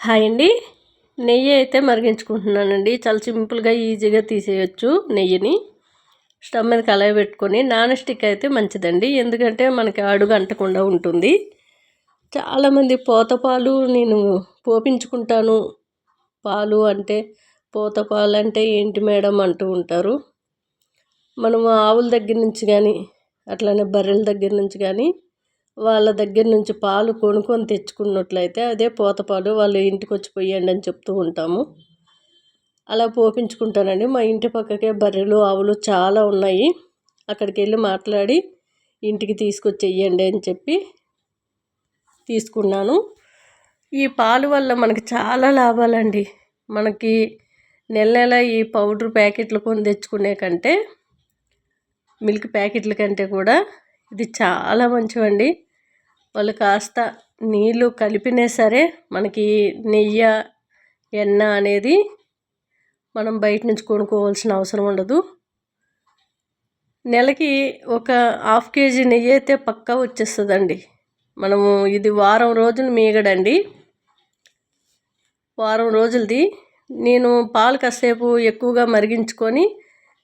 Hi అండి. నెయ్యి అయితే మరిగించుకుంటున్నానండి. చాలా సింపుల్గా ఈజీగా తీసేయచ్చు నెయ్యిని. స్టవ్ మీద కళాయి పెట్టుకొని నాన్ స్టిక్ అయితే మంచిదండి. ఎందుకంటే మనకి అడుగు అంటకుండా ఉంటుంది. చాలామంది పోతపాలు నేను పోపించుకుంటాను. పాలు అంటే పోత పాలు అంటే ఏంటి మేడం అంటూ ఉంటారు. మనము ఆవుల దగ్గర నుంచి కానీ అట్లానే బర్రెల దగ్గర నుంచి కానీ వాళ్ళ దగ్గర నుంచి పాలు కొనుక్కొని తెచ్చుకున్నట్లయితే అదే పోతపాలు వాళ్ళు ఇంటికి వచ్చి పోయండి అని చెప్తూ ఉంటాము. అలా పోపించుకుంటానండి. మా ఇంటి పక్కకే బర్రెలు ఆవులు చాలా ఉన్నాయి. అక్కడికి వెళ్ళి మాట్లాడి ఇంటికి తీసుకొచ్చి వెయ్యండి అని చెప్పి తీసుకున్నాను. ఈ పాలు వల్ల మనకి చాలా లాభాలండి. మనకి నెల నెల ఈ పౌడర్ ప్యాకెట్లు కొని తెచ్చుకునే కంటే మిల్క్ ప్యాకెట్ల కంటే కూడా ఇది చాలా మంచివండి. వాళ్ళు కాస్త నీళ్ళు కలిపినా సరే మనకి నెయ్యి ఎన్న అనేది మనం బయట నుంచి కొనుక్కోవాల్సిన అవసరం ఉండదు. నెలకి ఒక హాఫ్ కేజీ నెయ్యి అయితే పక్కా వచ్చేస్తుందండి. మనము ఇది వారం రోజులు మీగడండి. వారం రోజులది. నేను పాలు కాసేపు ఎక్కువగా మరిగించుకొని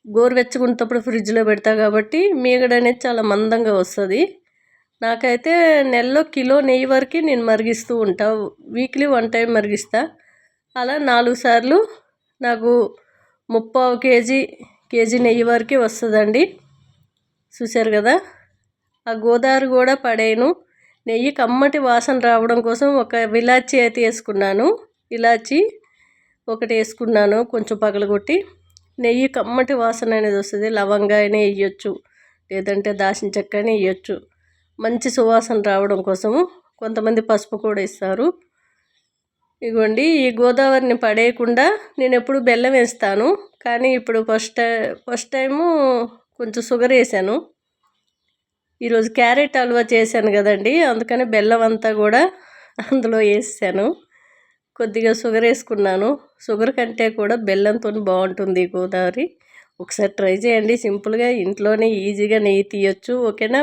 గోరువెచ్చగుంటప్పుడు ఫ్రిడ్జ్లో పెడతా కాబట్టి మీగడ అనేది చాలా మందంగా వస్తుంది. నాకైతే నెలలో కిలో నెయ్యి వరకు నేను మరిగిస్తూ ఉంటా. వీక్లీ వన్ టైం మరిగిస్తా. అలా నాలుగు సార్లు నాకు ముప్పావు కేజీ కేజీ నెయ్యి వరకే వస్తుందండి. చూశారు కదా? ఆ గోదావరి కూడా పడేయను. నెయ్యి కమ్మటి వాసన రావడం కోసం ఒక ఇలాచీ అయితే వేసుకున్నాను. ఇలాచి ఒకటి వేసుకున్నాను కొంచెం పగలగొట్టి. నెయ్యి కమ్మటి వాసన అనేది వస్తుంది. లవంగా అయినా వేయచ్చు లేదంటే దాచిన చెక్క అయినా వేయచ్చు మంచి సువాసన రావడం కోసము కొంతమంది పసుపు కూడా ఇస్తారు. ఇగోండి ఈ గోదావరిని పడేయకుండా నేను ఎప్పుడు బెల్లం వేస్తాను. కానీ ఇప్పుడు ఫస్ట్ ఫస్ట్ టైము కొంచెం షుగర్ వేసాను. ఈరోజు క్యారెట్ హల్వా చేశాను కదండి. అందుకని బెల్లం అంతా కూడా అందులో వేసాను. కొద్దిగా షుగర్ వేసుకున్నాను. షుగర్ కంటే కూడా బెల్లంతో బాగుంటుంది గోదావరి. ఒకసారి ట్రై చేయండి. సింపుల్గా ఇంట్లోనే ఈజీగా నెయ్యి తీయచ్చు. ఓకేనా?